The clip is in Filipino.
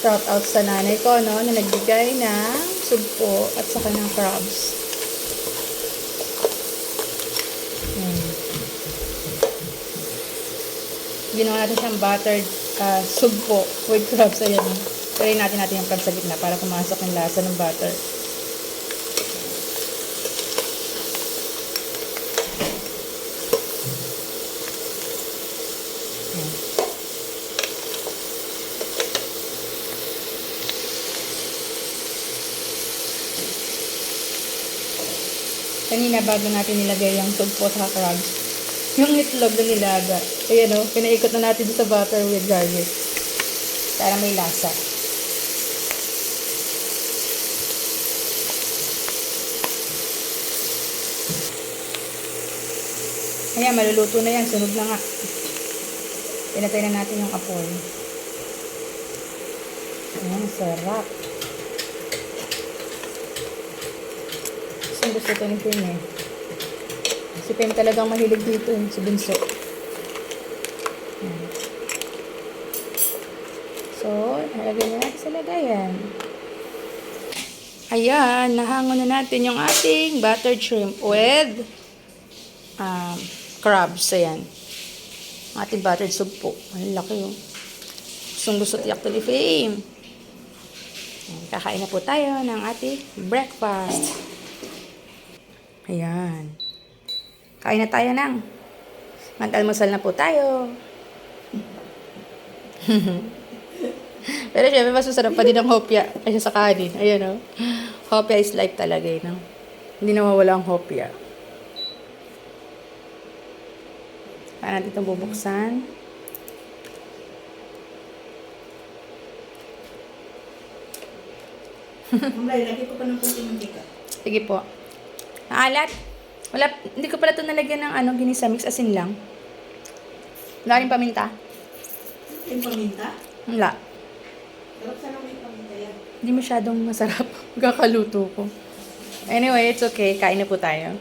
Shout out sa nanay ko, no, na nagbigay ng sugpo at saka ng crabs. Ayan. Ginawa natin siyang buttered ah, sugpo with crabs. Ayan. Try natin natin yung crabs sa gitna para pumasok yung lasa ng butter. Ayan. Kanina bago natin nilagay yung sugpo sa crabs, yung itlog na nilaga. Ayan o, pinaikot na natin sa butter with garlic. Para may lasa. Ayan, maluluto na yan. Sunog na nga. Pinatay na natin yung apoy. Ayan, sarap. Gusto gusto ito ni Pim eh. Si Pim talagang mahilig dito eh. Si Bunso. So, nalagay na natin sa lagayan. Ayan, nahango na natin yung ating buttered shrimp with um, crabs. Ayan. Ang ating buttered soup po. Ang laki oh. Gustong gusto tiyak to ni Fame. Kakain na po tayo ng ating breakfast. Ayan. Kain na tayo ng. Mag-almusal na po tayo. Pero syempre, mas masarap pa din ang hopya kaysa sa kanin. Ayan o. Hopya is life talaga eh, no? Hindi nawawala ang hopya. Paano natin itong bubuksan? Mamlay, lagi ko pa ng puti mantika. Sige po. Naalat? Wala, hindi ko pala ito nalagyan ng ano, ginisa mix asin lang. Wala rin paminta. Yung paminta. Wala. Sarap sana may paminta yan. Hindi masyadong masarap. Kakaluto ko. Anyway, it's okay. Kain na po tayo.